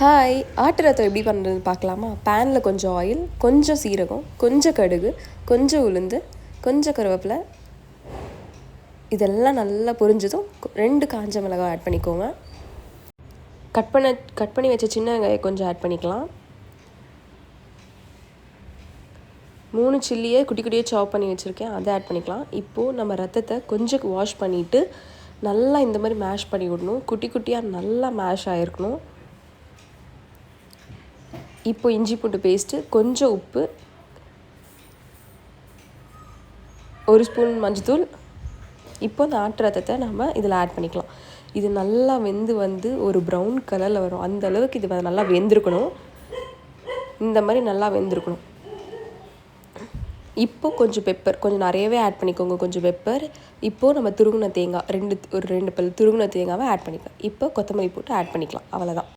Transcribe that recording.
Hi ஆட்டு ரத்தம் எப்படி பண்ணுறதுன்னு பார்க்கலாமா? பேனில் கொஞ்சம் ஆயில் கொஞ்சம் சீரகம் கொஞ்சம் கடுகு கொஞ்சம் உளுந்து கொஞ்சம் கருவேப்பிலை. இதெல்லாம் நல்லா பொரிஞ்சதும் ரெண்டு காஞ்ச மிளகாய் ஆட் பண்ணிக்கோங்க. கட் பண்ண கட் பண்ணி வச்ச சின்ன வெங்காயம் கொஞ்சம் ஆட் பண்ணிக்கலாம். மூணு சில்லியை குட்டி குட்டியாக சாப் பண்ணி வச்சுருக்கேன். அதை ஆட் பண்ணிக்கலாம். இப்போது நம்ம ரத்தத்தை கொஞ்சம் வாஷ் பண்ணிவிட்டு நல்லா இந்த மாதிரி மேஷ் பண்ணி விடணும். குட்டி குட்டியாக நல்லா மேஷ் ஆகிருக்கணும் இப்போ இஞ்சி பூண்டு பேஸ்ட்டு கொஞ்சம் உப்பு ஒரு ஸ்பூன் மஞ்சத்தூள். இப்போ இந்த ஆட்டு ரத்தத்தை நம்ம இதில் ஆட் பண்ணிக்கலாம். இது நல்லா வெந்து வந்து ஒரு ப்ரௌன் கலரில் வரும். அந்த அளவுக்கு இது நல்லா வெந்திருக்கணும். இந்த மாதிரி நல்லா வெந்திருக்கணும். இப்போ கொஞ்சம் பெப்பர் கொஞ்சம் நிறையவே ஆட் பண்ணிக்கோங்க. கொஞ்சம் பெப்பர் இப்போது நம்ம துருகுன தேங்காய் ரெண்டு ஒரு ரெண்டு பல் துருகுன தேங்காவை ஆட் பண்ணிக்கலாம். இப்போ கொத்தமல்லி போட்டு ஆட் பண்ணிக்கலாம். அவ்வளோதான்